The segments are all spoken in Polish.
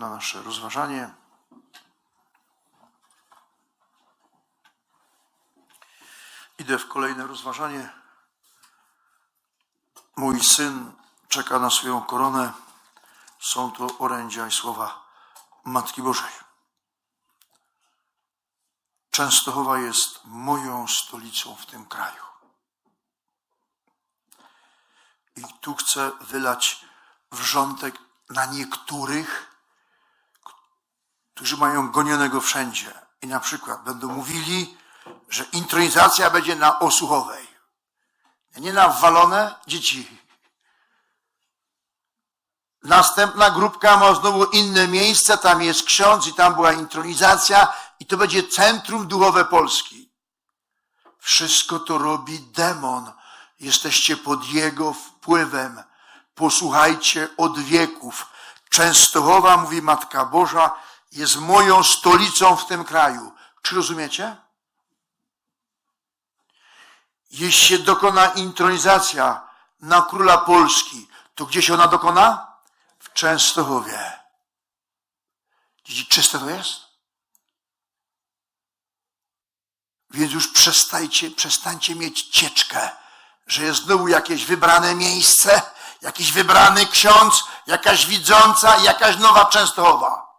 na nasze rozważanie. Idę w kolejne rozważanie. Mój syn czeka na swoją koronę. Są to orędzia i słowa Matki Bożej. Częstochowa jest moją stolicą w tym kraju. I tu chcę wylać wrzątek na niektórych, którzy mają gonionego wszędzie. I na przykład będą mówili, że intronizacja będzie na Osłuchowej. Nie na walone dzieci. Następna grupka ma znowu inne miejsce, tam jest ksiądz i tam była intronizacja i to będzie centrum duchowe Polski. Wszystko to robi demon. Jesteście pod jego wpływem. Posłuchajcie od wieków. Częstochowa, mówi Matka Boża, jest moją stolicą w tym kraju. Czy rozumiecie? Jeśli się dokona intronizacja na króla Polski, to gdzie się ona dokona? W Częstochowie. Widzicie, czyste to jest? Więc już przestajcie, przestańcie mieć cieczkę, że jest znowu jakieś wybrane miejsce, jakiś wybrany ksiądz, jakaś widząca, jakaś nowa Częstochowa.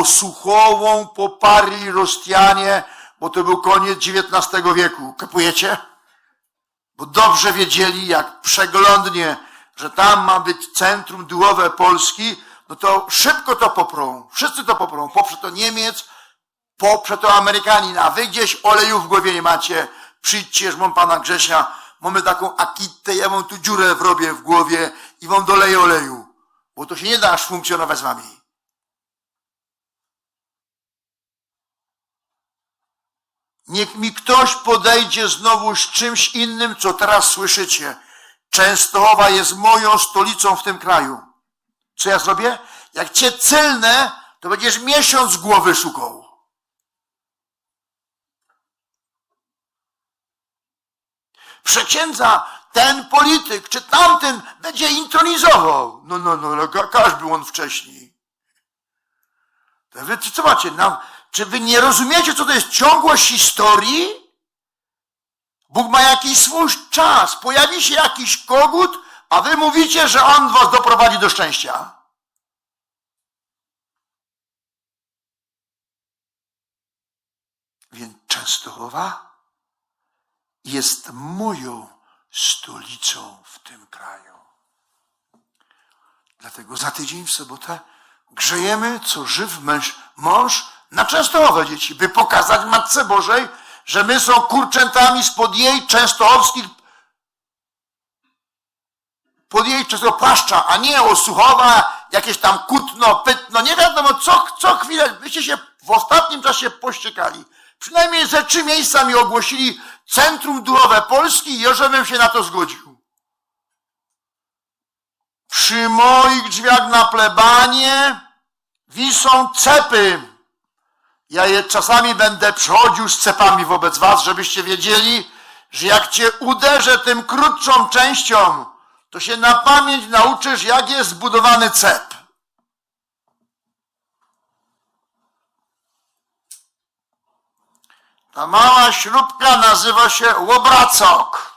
Osuchową poparli Rostianie, bo to był koniec XIX wieku. Kapujecie? Bo dobrze wiedzieli, jak przeglądnie, że tam ma być centrum duchowe Polski, no to szybko to poprą. Wszyscy to poprą. Poprze to Niemiec, poprze to Amerykanin, a wy gdzieś oleju w głowie nie macie. Przyjdźcie, mam pana Grzesia, mamy taką akitę, ja mam tu dziurę w robie w głowie i wam doleję oleju. Bo to się nie da aż funkcjonować z wami. Niech mi ktoś podejdzie znowu z czymś innym, co teraz słyszycie. Częstochowa jest moją stolicą w tym kraju. Co ja zrobię? Jak cię celnę, to będziesz miesiąc głowy szukał. Przeksiędza ten polityk czy tamten będzie intronizował. No, no, no, no ka- każ był on wcześniej. Wy co macie? Na, czy wy nie rozumiecie, co to jest ciągłość historii? Bóg ma jakiś swój czas. Pojawi się jakiś kogut, a wy mówicie, że on was doprowadzi do szczęścia. Więc Częstochowa jest moją stolicą w tym kraju. Dlatego za tydzień w sobotę grzejemy, co żyw męż, mąż na Częstochowę dzieci, by pokazać Matce Bożej, że my są kurczętami spod jej częstochowskich, pod jej często płaszcza, a nie Osłuchowa, jakieś tam kutno, pytno, nie wiadomo co, co chwilę, byście się w ostatnim czasie pościekali. Przynajmniej ze trzy miejsca mi ogłosili Centrum Duchowe Polski i ja się na to zgodził. Przy moich drzwiach na plebanie wisą cepy. Ja je czasami będę przechodził z cepami wobec was, żebyście wiedzieli, że jak cię uderzę tym krótszą częścią, to się na pamięć nauczysz, jak jest zbudowany cep. Ta mała śrubka nazywa się łobracok.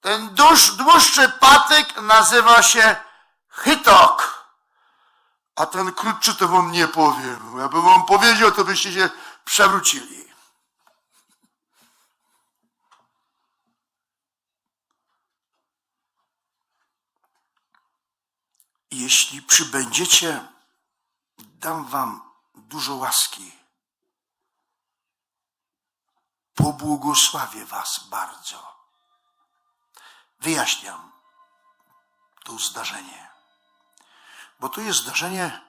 Ten dłuż, dłuższy patyk nazywa się chytok. A ten krótszy to wam nie powiem. Jakbym wam powiedział, to byście się przewrócili. Jeśli przybędziecie, dam wam dużo łaski. Pobłogosławię was bardzo. Wyjaśniam to zdarzenie. Bo to jest zdarzenie,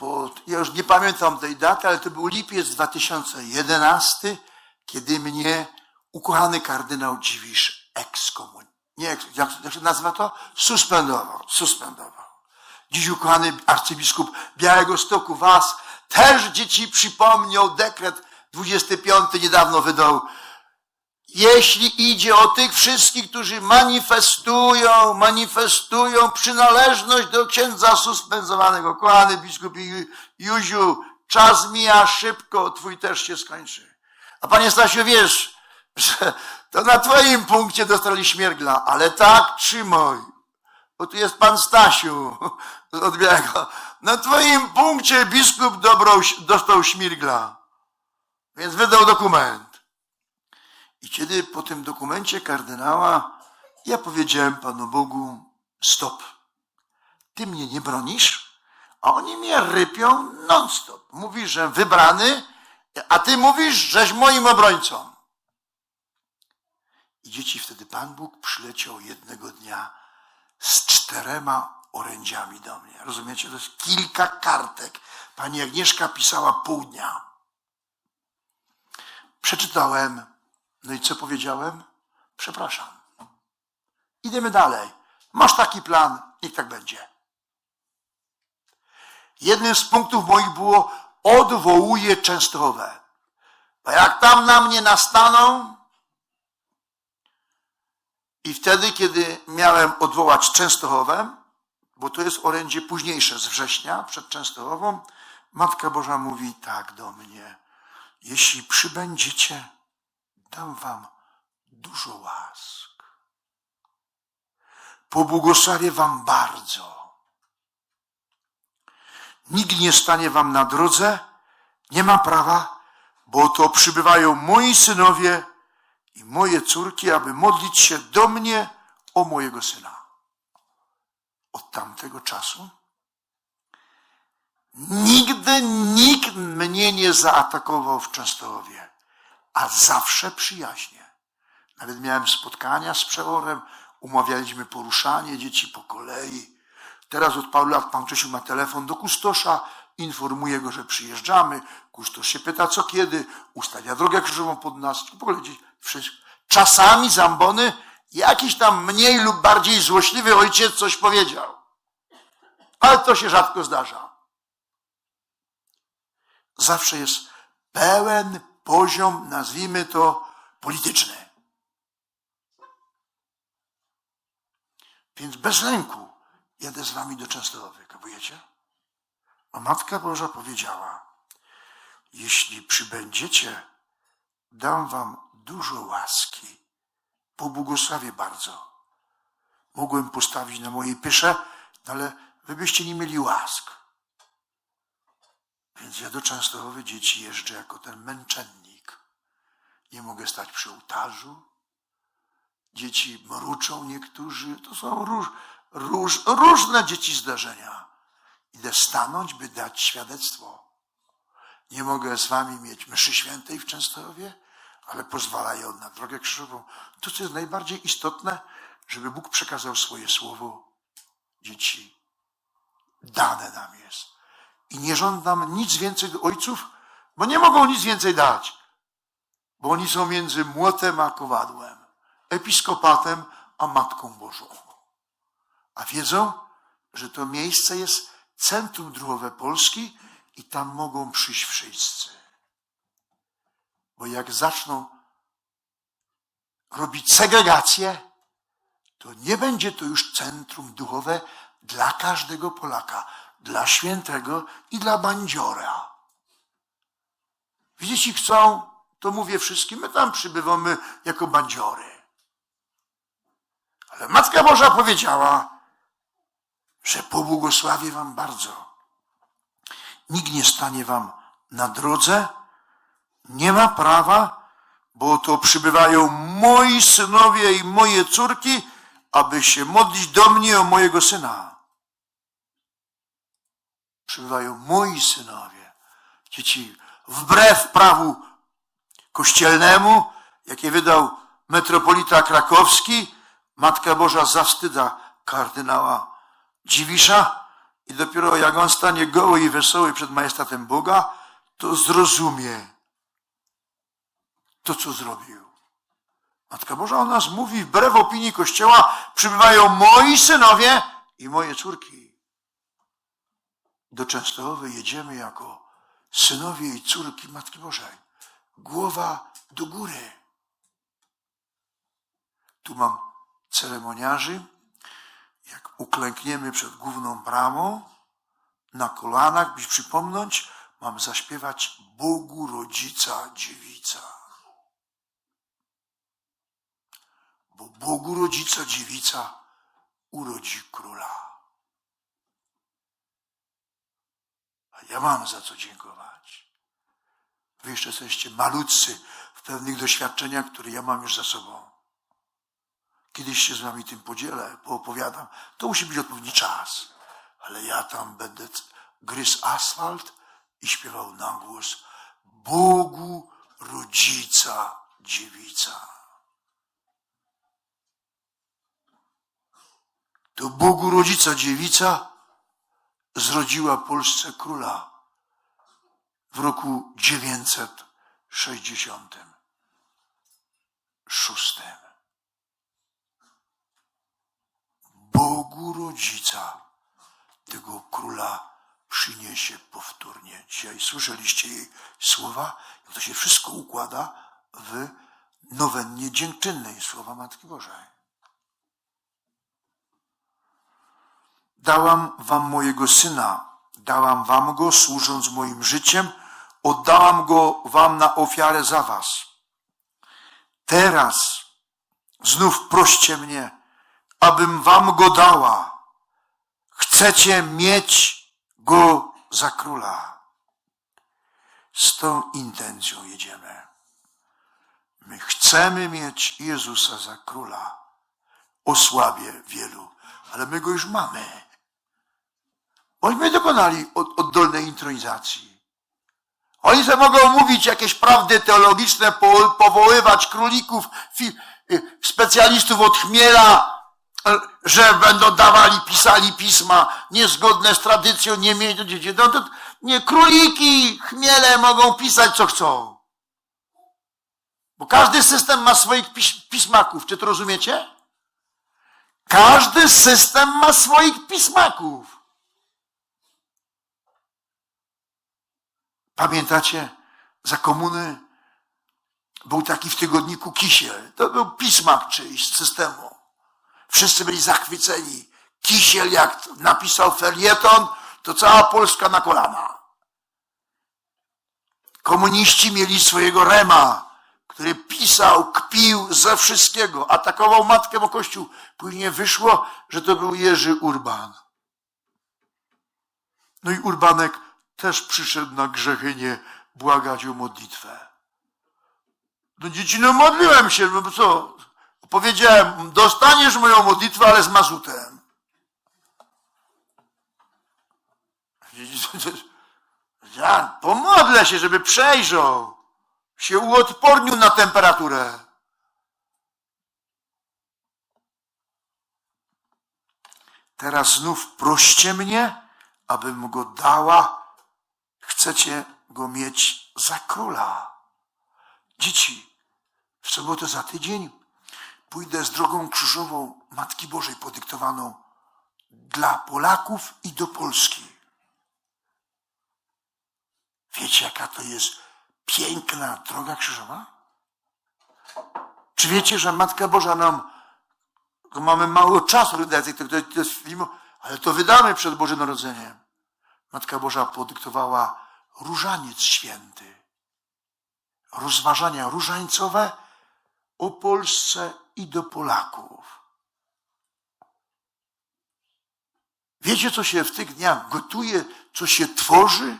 bo ja już nie pamiętam tej daty, ale to był lipiec 2011, kiedy mnie ukochany kardynał Dziwisz ekskomun... Nie, jak, jak się nazywa to? Suspendował, suspendował. Dziś ukochany arcybiskup Białego Stoku was też dzieci przypomniał dekret 25 niedawno wydał jeśli idzie o tych wszystkich, którzy manifestują, manifestują przynależność do księdza suspendowanego. Kochany biskupie Józiu, czas mija szybko, twój też się skończy. A panie Stasiu, wiesz, że to na twoim punkcie dostali śmiergla, ale tak trzymaj. Bo tu jest pan Stasiu od Białego. Na twoim punkcie biskup dobrał, dostał śmiergla. Więc wydał dokument. I kiedy po tym dokumencie kardynała ja powiedziałem Panu Bogu, stop. Ty mnie nie bronisz, a oni mnie rypią non-stop. Mówisz, że wybrany, a ty mówisz, żeś moim obrońcą. I dzieci wtedy Pan Bóg przyleciał jednego dnia z czterema orędziami do mnie. Rozumiecie? To jest kilka kartek. Pani Agnieszka pisała pół dnia. Przeczytałem. No i co powiedziałem? Przepraszam. Idziemy dalej. Masz taki plan, niech tak będzie. Jednym z punktów moich było odwołuję Częstochowę. Bo jak tam na mnie nastaną i wtedy, kiedy miałem odwołać Częstochowę, bo to jest orędzie późniejsze z września, przed Częstochową, Matka Boża mówi tak do mnie. Jeśli przybędziecie, dam wam dużo łask. Pobłogosławię wam bardzo. Nikt nie stanie wam na drodze, nie ma prawa, bo to przybywają moi synowie i moje córki, aby modlić się do mnie o mojego syna. Od tamtego czasu nigdy nikt mnie nie zaatakował w Częstochowie, a zawsze przyjaźnie. Nawet miałem spotkania z przeorem, umawialiśmy poruszanie dzieci po kolei. Teraz od paru lat pan Czesiu ma telefon do kustosza, informuje go, że przyjeżdżamy. Kustosz się pyta, co kiedy, ustawia drogę krzyżową pod nas. Dzieci, wszystko. Czasami zambony, jakiś tam mniej lub bardziej złośliwy ojciec coś powiedział. Ale to się rzadko zdarza. Zawsze jest pełen poziom, nazwijmy to, polityczny. Więc bez lęku jadę z wami do Częstochowy, kapujecie? A Matka Boża powiedziała, jeśli przybędziecie, dam wam dużo łaski, pobłogosławię bardzo. Mogłem postawić na mojej pysze, no ale wy byście nie mieli łask. Więc ja do Częstochowy dzieci jeżdżę jako ten męczennik. Nie mogę stać przy ołtarzu. Dzieci mruczą niektórzy. To są róż, róż, różne dzieci zdarzenia. Idę stanąć, by dać świadectwo. Nie mogę z wami mieć mszy świętej w Częstochowie, ale pozwalają na drogę krzyżową. To, co jest najbardziej istotne, żeby Bóg przekazał swoje słowo dzieci. Dane nam jest. I nie żądam nic więcej do ojców, bo nie mogą nic więcej dać. Bo oni są między młotem a kowadłem, episkopatem a Matką Bożą. A wiedzą, że to miejsce jest centrum druhowe Polski i tam mogą przyjść wszyscy. Bo jak zaczną robić segregację, to nie będzie to już centrum duchowe dla każdego Polaka, dla świętego i dla bandziora. Jeśli chcą, to mówię wszystkim, my tam przybywamy jako bandziory. Ale Matka Boża powiedziała, że pobłogosławię wam bardzo. Nikt nie stanie wam na drodze, nie ma prawa, bo to przybywają moi synowie i moje córki, aby się modlić do mnie o mojego syna. Przybywają moi synowie. Dzieci, wbrew prawu kościelnemu, jakie wydał metropolita krakowski, Matka Boża zawstydza kardynała Dziwisza i dopiero jak on stanie goły i wesoły przed majestatem Boga, to zrozumie to, co zrobił. Matka Boża o nas mówi, wbrew opinii Kościoła, przybywają moi synowie i moje córki. Do Częstochowy jedziemy jako synowie i córki Matki Bożej. Głowa do góry. Tu mam ceremoniarzy. Jak uklękniemy przed główną bramą, na kolanach, byś przypomnieć, mam zaśpiewać Bogu Rodzica Dziewica. Bo Bogu Rodzica Dziewica urodzi króla. A ja mam za co dziękować. Wy jeszcze jesteście malutcy w pewnych doświadczeniach, które ja mam już za sobą. Kiedyś się z wami tym podzielę, poopowiadam. To musi być odpowiedni czas. Ale ja tam będę gryzł asfalt i śpiewał na głos Bogu Rodzica Dziewica. To Bogu Rodzica Dziewica zrodziła Polsce króla w roku 966. Bogu Rodzica tego króla przyniesie powtórnie. Dzisiaj słyszeliście jej słowa, jak to się wszystko układa w nowennie dziękczynnej słowa Matki Bożej. Dałam wam mojego syna, dałam wam go służąc moim życiem, oddałam go wam na ofiarę za was. Teraz znów proście mnie, abym wam go dała. Chcecie mieć go za króla. Z tą intencją jedziemy. My chcemy mieć Jezusa za króla. Osłabie wielu, ale my go już mamy. Bośmy dokonali od- oddolnej intronizacji. Oni sobie mogą mówić jakieś prawdy teologiczne, po- powoływać królików, y, specjalistów od chmiela, y, że będą dawali, pisali pisma niezgodne z tradycją, nie dzieci. No to nie, króliki, chmiele mogą pisać co chcą. Bo każdy system ma swoich piś, pismaków, czy to rozumiecie? Każdy system ma swoich pismaków. Pamiętacie, za komuny był taki w tygodniku Kisiel. To był pismak czyjś z systemu. Wszyscy byli zachwyceni. Kisiel, jak napisał felieton, to cała Polska na kolana. Komuniści mieli swojego Rema, który pisał, kpił ze wszystkiego, atakował matkę o kościół. Później wyszło, że to był Jerzy Urban. No i Urbanek też przyszedł na Grzechynię błagać o modlitwę. No dzieci, no modliłem się, no bo co? Powiedziałem, dostaniesz moją modlitwę, ale z mazutem. Ja pomodlę się, żeby przejrzał. Się uodpornił na temperaturę. Teraz znów proście mnie, abym go dała. Chcecie go mieć za króla. Dzieci, w sobotę za tydzień pójdę z drogą krzyżową Matki Bożej podyktowaną dla Polaków i do Polski. Wiecie, jaka to jest piękna droga krzyżowa? Czy wiecie, że Matka Boża nam, tylko mamy mało czasu, to, to, jest ale to wydamy przed Bożym Narodzeniem. Matka Boża podyktowała różaniec święty. Rozważania różańcowe o Polsce i do Polaków. Wiecie, co się w tych dniach gotuje, co się tworzy?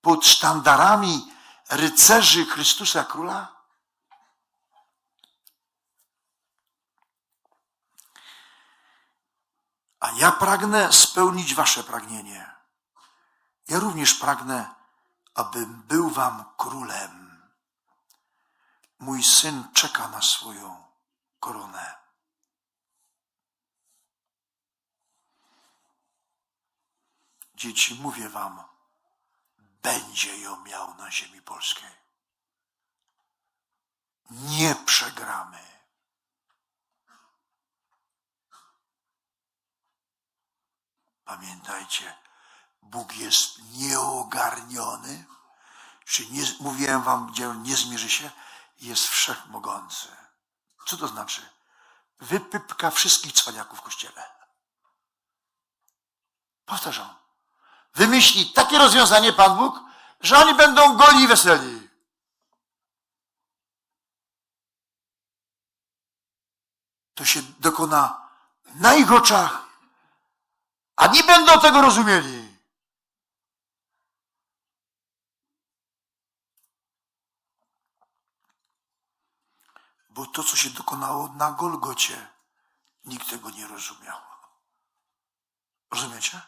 Pod sztandarami rycerzy Chrystusa Króla? A ja pragnę spełnić wasze pragnienie. Ja również pragnę, abym był wam królem. Mój syn czeka na swoją koronę. Dzieci, mówię wam, będzie ją miał na ziemi polskiej. Nie przegramy. Pamiętajcie, Bóg jest nieogarniony, czy nie, mówiłem wam, gdzie nie zmierzy się, jest wszechmogący. Co to znaczy? Wypypka wszystkich cwaniaków w kościele. Powtarzam. Wymyśli takie rozwiązanie Pan Bóg, że oni będą goli i weseli. To się dokona na ich oczach, a nie będą tego rozumieli. Bo to, co się dokonało na Golgocie, nikt tego nie rozumiał. Rozumiecie?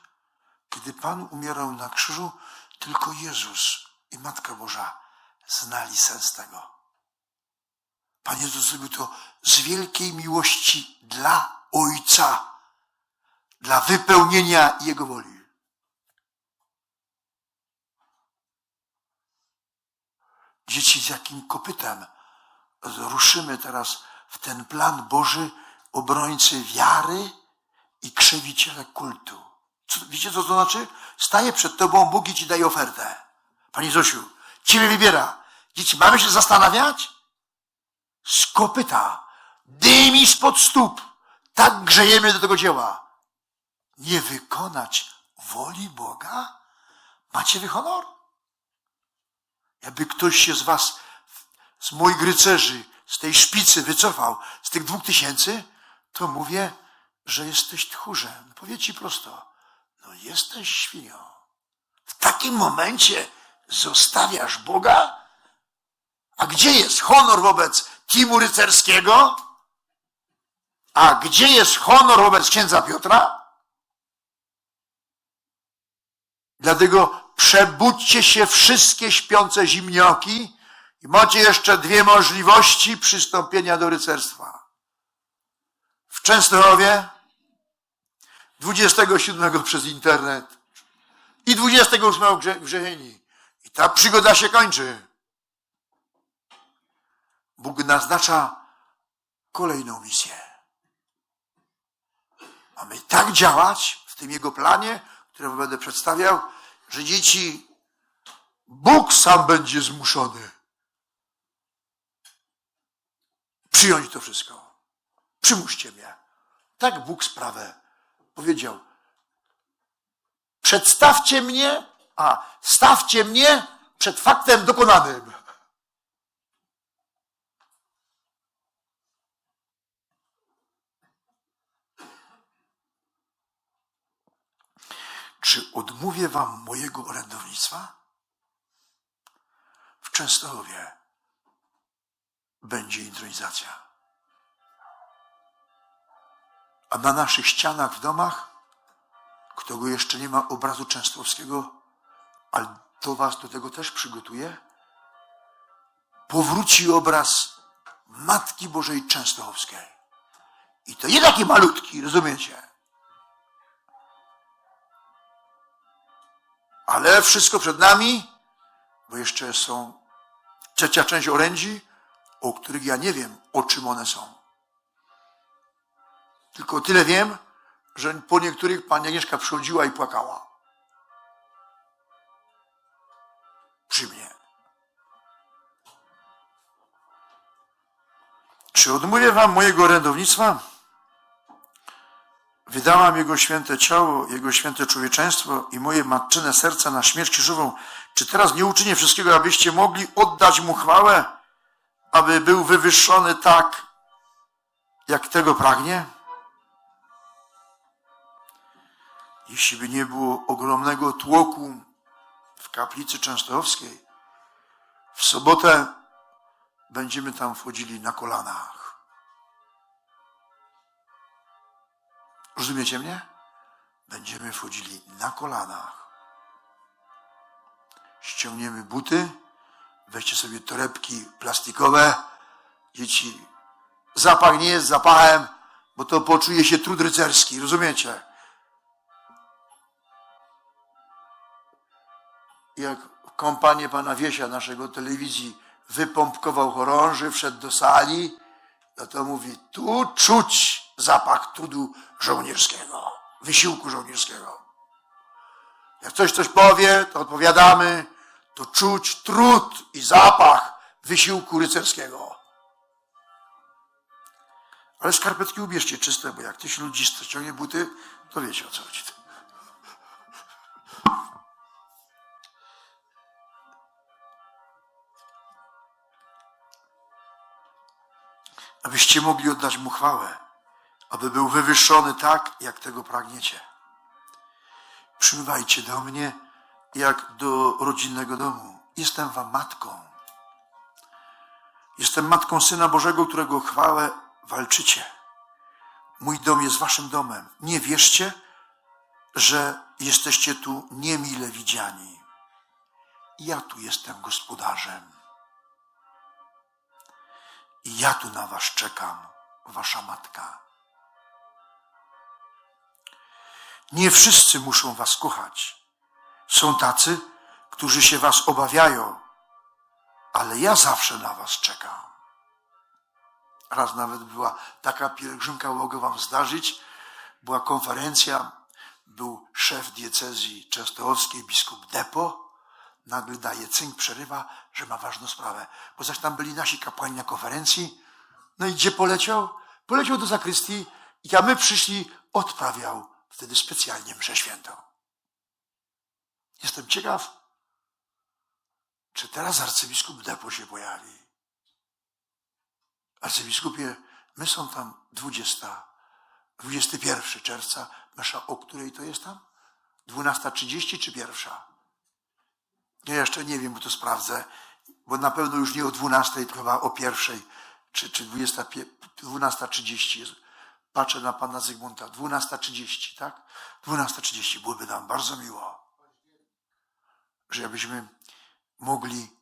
Kiedy Pan umierał na krzyżu, tylko Jezus i Matka Boża znali sens tego. Pan Jezus zrobił to z wielkiej miłości dla Ojca, dla wypełnienia Jego woli. Dzieci, z jakim kopytem ruszymy teraz w ten plan Boży obrońcy wiary i krzewiciele kultu. Co, wiecie, co to znaczy? Staje przed tobą Bóg i ci daje ofertę. Panie Zosiu, ciebie wybiera. Dzieci, mamy się zastanawiać? Z kopyta, dymi spod stóp. Tak grzejemy do tego dzieła. Nie wykonać woli Boga? Macie wy honor? Jakby ktoś się z was, z moich rycerzy, z tej szpicy wycofał, z tych dwóch tysięcy, to mówię, że jesteś tchórzem. Powiedz ci prosto, no jesteś świnią. W takim momencie zostawiasz Boga? A gdzie jest honor wobec teamu rycerskiego? A gdzie jest honor wobec księdza Piotra? Dlatego przebudźcie się wszystkie śpiące zimnioki i macie jeszcze dwie możliwości przystąpienia do rycerstwa. W Częstochowie 27 przez internet i 28 w Grze- w Grzechini. I ta przygoda się kończy. Bóg naznacza kolejną misję. Mamy tak działać w tym Jego planie, który będę przedstawiał, że dzieci, Bóg sam będzie zmuszony przyjąć to wszystko. Przymuście mnie. Tak Bóg sprawę powiedział. Przedstawcie mnie, a stawcie mnie przed faktem dokonanym. Czy odmówię wam mojego orędownictwa? W Częstochowie będzie intronizacja. A na naszych ścianach w domach, kto go jeszcze nie ma obrazu częstochowskiego, ale to was do tego też przygotuje, powróci obraz Matki Bożej Częstochowskiej. I to nie taki malutki, rozumiecie? Ale wszystko przed nami, bo jeszcze są trzecia część orędzi, o których ja nie wiem, o czym one są. Tylko tyle wiem, że po niektórych pani Agnieszka przychodziła i płakała. Przy mnie. Czy odmówię wam mojego orędownictwa? Wydałam Jego święte ciało, Jego święte człowieczeństwo i moje matczyne serce na śmierć krzyżową. Czy teraz nie uczynię wszystkiego, abyście mogli oddać Mu chwałę, aby był wywyższony tak, jak tego pragnie? Jeśli by nie było ogromnego tłoku w kaplicy częstochowskiej, w sobotę będziemy tam wchodzili na kolanach. Rozumiecie mnie? Będziemy wchodzili na kolanach. Ściągniemy buty, weźcie sobie torebki plastikowe. Dzieci, zapach nie jest zapachem, bo to poczuje się trud rycerski, rozumiecie? Jak kompanię pana Wiesia, naszego telewizji, wypompkował chorąży, wszedł do sali, no to mówi, tu czuć zapach trudu żołnierskiego, wysiłku żołnierskiego. Jak ktoś coś powie, to odpowiadamy, to czuć trud i zapach wysiłku rycerskiego. Ale skarpetki ubierzcie czyste, bo jak ktoś ludzi ściągnie buty, to wiecie o co chodzi. Abyście mogli oddać mu chwałę, aby był wywyższony tak, jak tego pragniecie. Przybywajcie do mnie jak do rodzinnego domu. Jestem wam matką. Jestem matką Syna Bożego, którego chwałę walczycie. Mój dom jest waszym domem. Nie wierzcie, że jesteście tu niemile widziani. Ja tu jestem gospodarzem. I ja tu na was czekam, wasza matka. Nie wszyscy muszą was kochać. Są tacy, którzy się was obawiają, ale ja zawsze na was czekam. Raz nawet była taka pielgrzymka, mogę wam zdarzyć, była konferencja, był szef diecezji częstochowskiej, biskup Depo, nagle daje cynk, przerywa, że ma ważną sprawę, bo zaś tam byli nasi kapłani na konferencji, no i gdzie poleciał? Poleciał do zakrystii i a my przyszli, odprawiał wtedy specjalnie mszę świętą. Jestem ciekaw, czy teraz arcybiskup Depo się pojawi. Arcybiskupie, my są tam 20, 21 czerwca, mesza o której to jest tam? 12.30 czy pierwsza? Ja jeszcze nie wiem, bo to sprawdzę, bo na pewno już nie o 12, to chyba o pierwszej, czy, czy 20, 12.30 jest. Patrzę na pana Zygmunta. 12.30, tak? 12.30 byłoby nam bardzo miło, że abyśmy mogli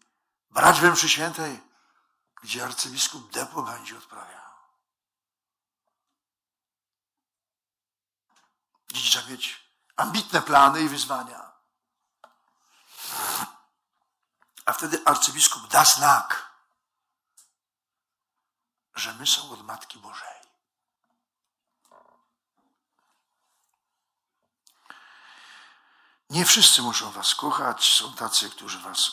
brać we mszy świętej, gdzie arcybiskup Depo będzie odprawiał. Dziś trzeba mieć ambitne plany i wyzwania. A wtedy arcybiskup da znak, że my są od Matki Bożej. Nie wszyscy muszą was kochać, są tacy, którzy was,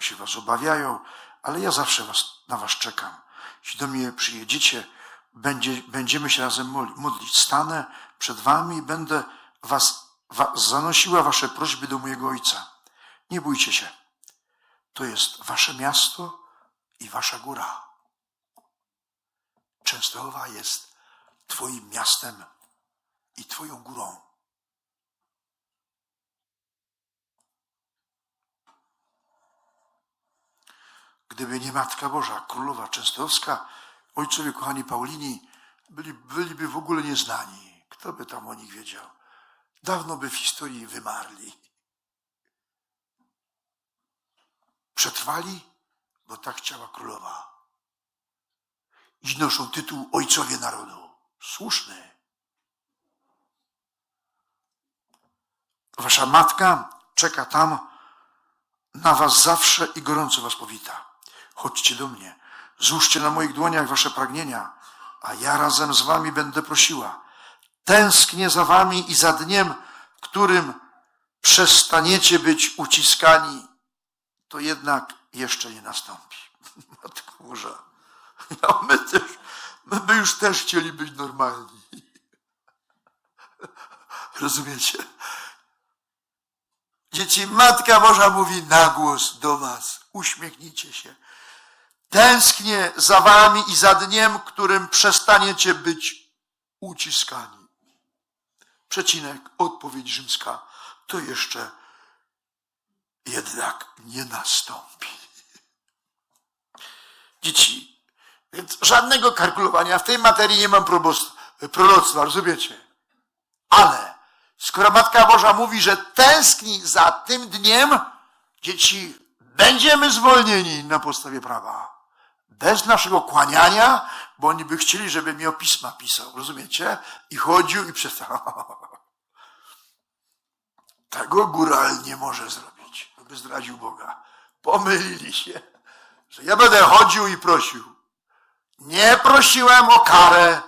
się was obawiają, ale ja zawsze was, na was czekam. Jeśli do mnie przyjedziecie, będzie, będziemy się razem modlić. Stanę przed wami i będę was, was zanosiła wasze prośby do mojego Ojca. Nie bójcie się. To jest wasze miasto i wasza góra. Częstochowa jest twoim miastem i twoją górą. Gdyby nie Matka Boża, Królowa Częstochowska, ojcowie kochani Paulini byli, byliby w ogóle nieznani. Kto by tam o nich wiedział? Dawno by w historii wymarli. Przetrwali, bo tak chciała królowa. I noszą tytuł Ojcowie Narodu. Słuszny. Wasza matka czeka tam na was zawsze i gorąco was powita. Chodźcie do mnie, złóżcie na moich dłoniach wasze pragnienia, a ja razem z wami będę prosiła. Tęsknię za wami i za dniem, w którym przestaniecie być uciskani, to jednak jeszcze nie nastąpi. Matko Boża, no my też, my by już też chcieli być normalni. Rozumiecie? Dzieci, Matka Boża mówi na głos do was. Uśmiechnijcie się. Tęsknię za wami i za dniem, którym przestaniecie być uciskani. Przecinek, odpowiedź rzymska. To jeszcze jednak nie nastąpi. Dzieci, więc żadnego kalkulowania. W tej materii nie mam proroctwa, rozumiecie? Ale skoro Matka Boża mówi, że tęskni za tym dniem, dzieci, będziemy zwolnieni na podstawie prawa bez naszego kłaniania, bo oni by chcieli, żebym miał pisma pisał, rozumiecie? I chodził i przestał. Tego góral nie może zrobić, by zdradził Boga. Pomylili się, że ja będę chodził i prosił. Nie prosiłem o karę,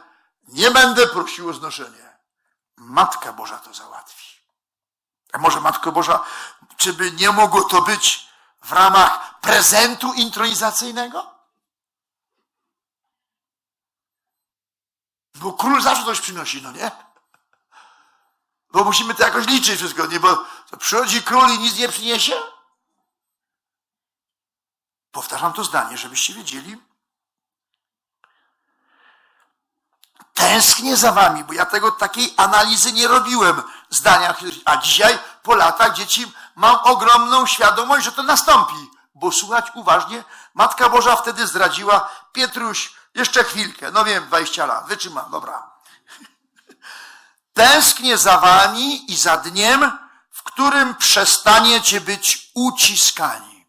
nie będę prosił o znoszenie. Matka Boża to załatwi. A może Matko Boża, czy by nie mogło to być w ramach prezentu intronizacyjnego? Bo król zawsze coś przynosi, no nie? Bo musimy to jakoś liczyć wszystko, nie? Bo przychodzi król i nic nie przyniesie? Powtarzam to zdanie, żebyście wiedzieli. Tęsknię za wami, bo ja tego takiej analizy nie robiłem zdania, a dzisiaj po latach dzieci mam ogromną świadomość, że to nastąpi. Bo słuchać uważnie, Matka Boża wtedy zdradziła, Pietruś, jeszcze chwilkę, no wiem, 20 lat, wytrzymam, dobra. Tęsknię za wami i za dniem, w którym przestaniecie być uciskani.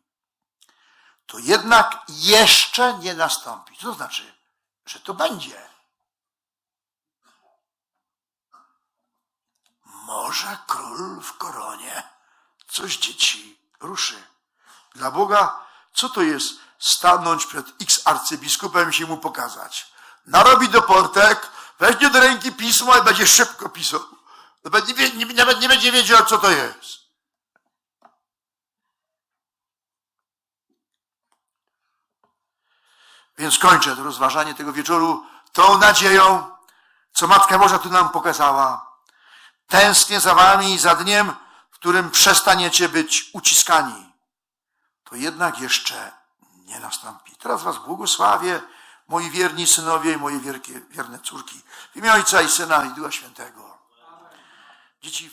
To jednak jeszcze nie nastąpi. Co to znaczy? Że to będzie. Może król w koronie coś dzieci ruszy. Dla Boga, co to jest stanąć przed x arcybiskupem i się mu pokazać? Narobi do portek, weźmie do ręki pismo i będzie szybko pisał. Nawet nie, wie- nie, nawet nie będzie wiedział, co to jest. Więc kończę to rozważanie tego wieczoru tą nadzieją, co Matka Boża tu nam pokazała. Tęsknię za wami i za dniem, w którym przestaniecie być uciskani. To jednak jeszcze nie nastąpi. Teraz was błogosławię, moi wierni synowie i moje wierne córki. W imię Ojca i Syna i Ducha Świętego. Dzieci,